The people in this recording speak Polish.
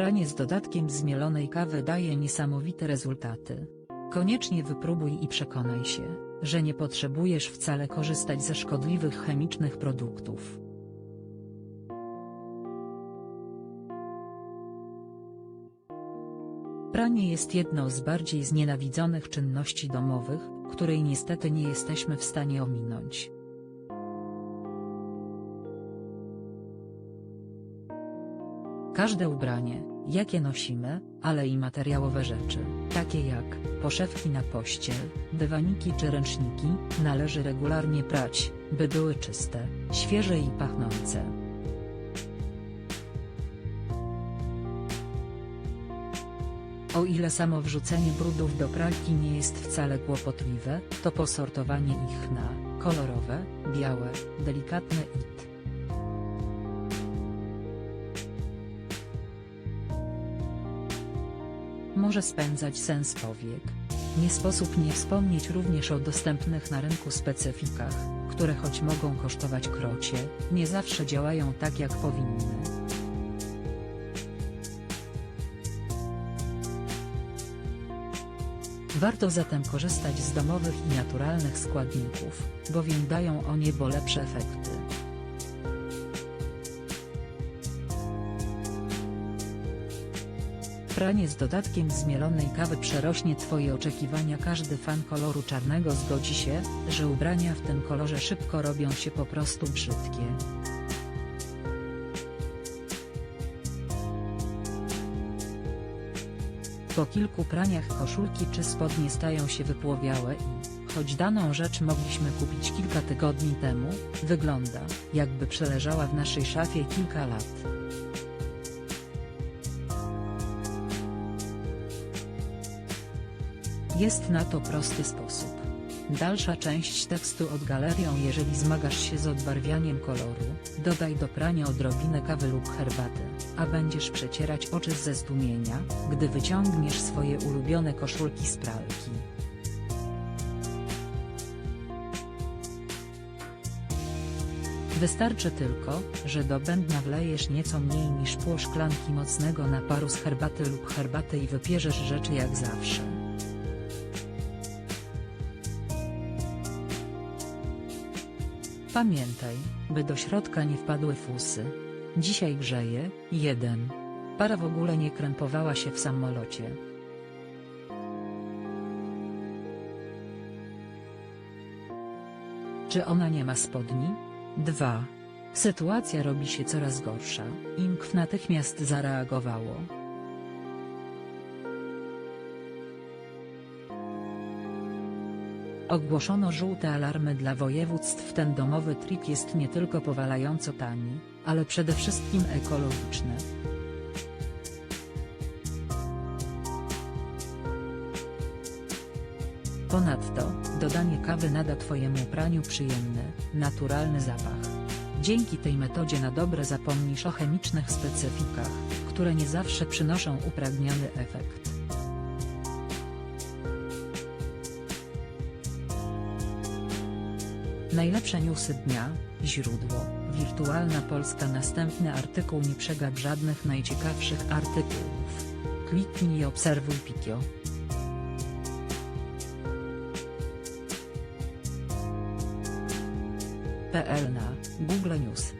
Pranie z dodatkiem zmielonej kawy daje niesamowite rezultaty. Koniecznie wypróbuj i przekonaj się, że nie potrzebujesz wcale korzystać ze szkodliwych chemicznych produktów. Pranie jest jedną z bardziej znienawidzonych czynności domowych, której niestety nie jesteśmy w stanie ominąć. Każde ubranie, jakie nosimy, ale i materiałowe rzeczy, takie jak poszewki na pościel, dywaniki czy ręczniki, należy regularnie prać, by były czyste, świeże i pachnące. O ile samo wrzucenie brudów do pralki nie jest wcale kłopotliwe, to posortowanie ich na kolorowe, białe, delikatne it. Może spędzać sens powiek. Nie sposób nie wspomnieć również o dostępnych na rynku specyfikach, które choć mogą kosztować krocie, nie zawsze działają tak jak powinny. Warto zatem korzystać z domowych i naturalnych składników, bowiem dają o niebo lepsze efekty. Pranie z dodatkiem zmielonej kawy przerośnie Twoje oczekiwania. Każdy fan koloru czarnego zgodzi się, że ubrania w tym kolorze szybko robią się po prostu brzydkie. Po kilku praniach koszulki czy spodnie stają się wypłowiałe i, choć daną rzecz mogliśmy kupić kilka tygodni temu, wygląda, jakby przeleżała w naszej szafie kilka lat. Jest na to prosty sposób. Dalsza część tekstu od galerią Jeżeli zmagasz się z odbarwianiem koloru, dodaj do prania odrobinę kawy lub herbaty, a będziesz przecierać oczy ze zdumienia, gdy wyciągniesz swoje ulubione koszulki z pralki. Wystarczy tylko, że do bębna wlejesz nieco mniej niż pół szklanki mocnego naparu z herbaty lub herbaty i wypierzesz rzeczy jak zawsze. Pamiętaj, by do środka nie wpadły fusy. Dzisiaj grzeje, 1. Para w ogóle nie krępowała się w samolocie. Czy ona nie ma spodni? 2. Sytuacja robi się coraz gorsza. Inkw natychmiast zareagowało. Ogłoszono żółte alarmy dla województw. Ten domowy trik jest nie tylko powalająco tani, ale przede wszystkim ekologiczny. Ponadto, dodanie kawy nada Twojemu praniu przyjemny, naturalny zapach. Dzięki tej metodzie na dobre zapomnisz o chemicznych specyfikach, które nie zawsze przynoszą upragniony efekt. Najlepsze newsy dnia, źródło, Wirtualna Polska Następny artykuł Nie przegap żadnych najciekawszych artykułów. Kliknij i obserwuj Pikio. PL na Google News